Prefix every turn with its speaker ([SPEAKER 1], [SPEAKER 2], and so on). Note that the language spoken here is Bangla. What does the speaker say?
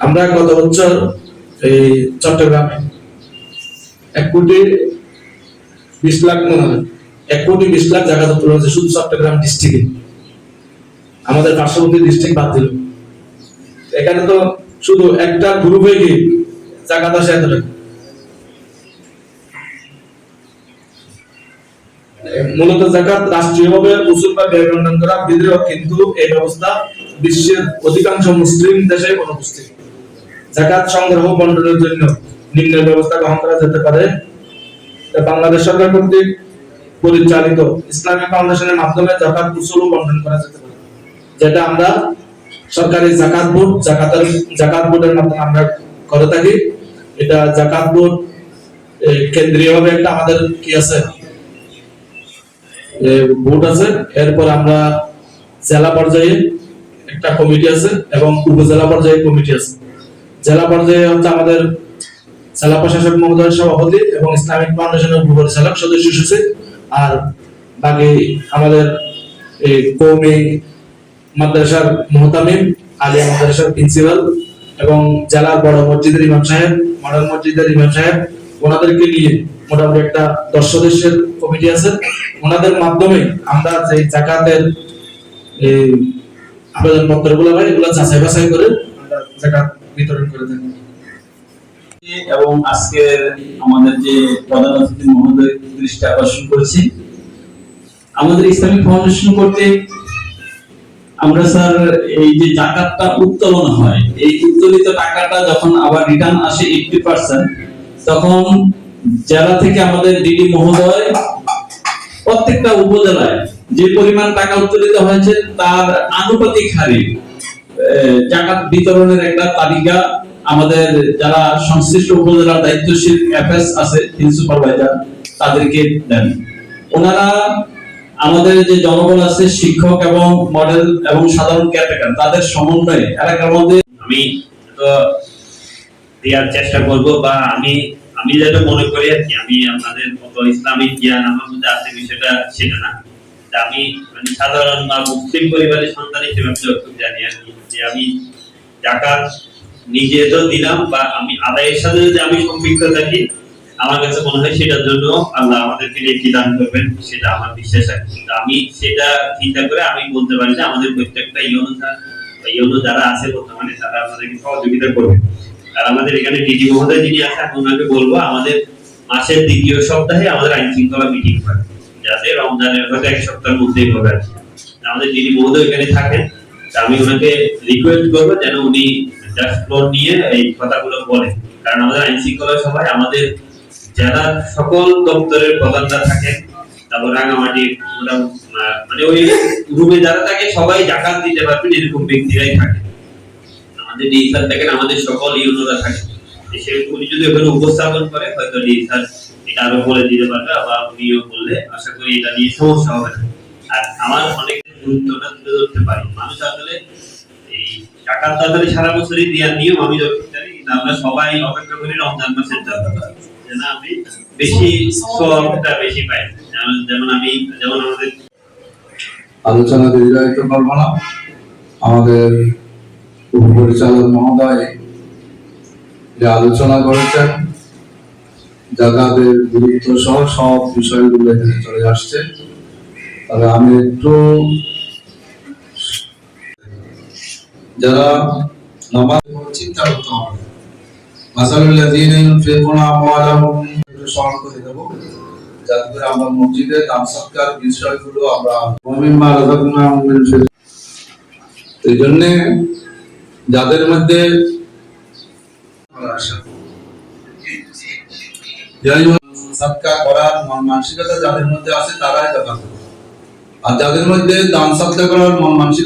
[SPEAKER 1] আমরা গত বছর এই চট্টগ্রামে এক কোটি বিশ লাখ, মনে হয়, এক কোটি বিশ লাখ জায়গা দখল হয়েছে শুধু চট্টগ্রাম ডিস্ট্রিক্টে আমাদের পার্শ্ববর্তী ডিস্ট্রিক্ট বাদ দিল। এখানে তো শুধু একটা গ্রুপ হয়ে গিয়ে জায়গা দশ এত মূলত জাকাত রাষ্ট্রীয়ভাবে উসুল বা ব্যয় করা বিধেয় কিন্তু এই ব্যবস্থা বিশ্বের অধিকাংশ মুসলিম দেশে অনুপস্থিত। জাকাত সংগ্রহ বন্টনের জন্য নিম্ন ব্যবস্থা গ্রহণ করা যেতে পারে। বাংলাদেশ সরকার কর্তৃক পরিচালিত ইসলামিক ফাউন্ডেশনের মাধ্যমে জাকাত উসুল বন্টন করা যেতে পারে। যেটা আমরা সরকারি জাকাত বোর্ড জাকাতের জাকাত বোর্ডের মাধ্যমে আমরা করে থাকি। এটা জাকাত বোর্ড কেন্দ্রীয়ভাবে একটা আমাদের কি আছে? বোর্ড আছে। এরপর আমরা জেলা পর্যায়ে একটা কমিটি আছে এবং উপজেলা পর্যায়ে কমিটি আছে। জেলা পর্যায়ে হচ্ছে আমাদের জেলা প্রশাসক মহোদয়ের সভাপতি এবং ইসলামিক ফাউন্ডেশনের উপপরিচালক সদস্য সচিব আর বাকি আমাদের এই কৌমি মাদ্রাসার মোহতামিম, আলিয়া মাদ্রাসার প্রিন্সিপাল এবং জেলার বড় মসজিদের ইমাম সাহেব মডেল মসজিদের ইমাম সাহেব, ওনাদেরকে নিয়ে মোটামুটি একটা দশ সদস্যের কমিটি আছে। ওনাদের মাধ্যমে আমরা যে জাকাতের এই আবেদন পত্রগুলো হয় এগুলো যাচাই বাছাই করে আমরা জাকাত বিতরণ করে থাকি
[SPEAKER 2] এবং আজকের আমাদের যে প্রধান অতিথি মহোদয় দৃষ্টি আকর্ষণ করেছি আমাদের ইসলামিক ফাউন্ডেশন কর্তৃক আমরা স্যার এই যে জাকাতটা উত্তোলন হয়, এই উত্তোলিত টাকাটা যখন আবার রিটার্ন আসে এইটটি পার্সেন্ট তখন জেলা থেকে আমাদের ডিডি মহোদয় প্রত্যেকটা উপজেলায় যে পরিমাণ টাকা উত্তোলিত হয়েছে তার আনুপাতিক হারে জাকাত বিতরণের একটা তালিকা আমাদের যারা সংশ্লিষ্ট উপজেলার দায়িত্বশীল এফএস আছে ফিল্ড সুপারভাইজার তাদেরকে দেন। ওনারা আমাদের যে জনগণ আছে, শিক্ষক এবং মডেল এবং সাধারণ ক্যাটাগর তাদের সমন্বয়ে এলাকার মধ্যে
[SPEAKER 3] আমি তো দেওয়ার চেষ্টা করব বা আমি আমি যেটা মনে করি আর কি, আমি আপনাদের মতো ইসলামিক জ্ঞান আমার মধ্যে আছে বিষয়টা সেটা না। আমি মানে সাধারণ বা মুসলিম পরিবারের সন্তান হিসেবে আমি যতটুকু জানি আর কি, যে আমি নিজে তো দিলাম বা আমি আদায়ের সাথে যদি আমি সম্পৃক্ত থাকি, আমার কাছে মনে হয় সেটার জন্য আল্লাহ আমাদেরকে দান করবেন সেটা আমার বিশ্বাস আমি সেটা চিন্তা করে আমি বলতে পারি যে আমাদের প্রত্যেকটা ইয়নো ইয়নো যারা আছে বর্তমানে, তারা আমাদেরকে সহযোগিতা করবে। আর আমাদের এখানে মহোদয় যিনি আছে আমি ওনাকে বলব, আমাদের মাসের দ্বিতীয় সপ্তাহে আমাদের আইন শৃঙ্খলা মিটিং হয়। যাতে রমজানের হয়তো এক সপ্তাহের মধ্যেই হবে। আমাদের মহোদয় এখানে থাকেন আমি ওনাকে রিকোয়েস্ট করব যেন উনি জাস্ট ফ্লোর নিয়ে এই কথাগুলো বলেন। কারণ আমাদের আইন শৃঙ্খলা সভায় আমাদের যারা সকল দপ্তরের প্রধানরা থাকেন, তারপর রাঙামাটি মানে ওই রুমে যারা থাকে, সবাই জাকাত দিতে পারবেন এরকম ব্যক্তিরাই থাকে আমাদের ডিএসআর থাকেন, আমাদের সকল ইউনোরা থাকে সে উনি যদি ওখানে উপস্থাপন করে হয়তো এটা আরও বলে দিতে পারবে বা উনিও বললে, আশা করি এটা নিয়ে সমস্যা হবে আর আমার অনেক গুরুত্বটা তুলে ধরতে পারি। মানুষ আসলে এই টাকার তো আসলে সারা বছরই দেওয়ার নিয়ম আমি যতটুকু জানি, কিন্তু আমরা সবাই অপেক্ষা করি রমজান মাসের জন্য যেন আমি বেশি সবটা বেশি পাই। যেমন আমি যেমন আমাদের
[SPEAKER 4] আলোচনা দীর্ঘায়িত করব না। আমাদের উপপরিচালক মহোদয় যে আলোচনা করেছেন জাগাতের গুরুত্ব সহ সব বিষয়গুলো এখানে চলে আসছে। তবে আমি একটু যারা নামাজ চিন্তা করতে হবে। স্মরণ করে দেবো যাতে করে আমরা মসজিদে দান সৎকার বিষয়গুলো আমরা এই জন্য যাদের মধ্যে করার মানসিকতা যাদের মধ্যে আছে তারাই দান আর যাদের মধ্যে দান সৎকার করার মানসিক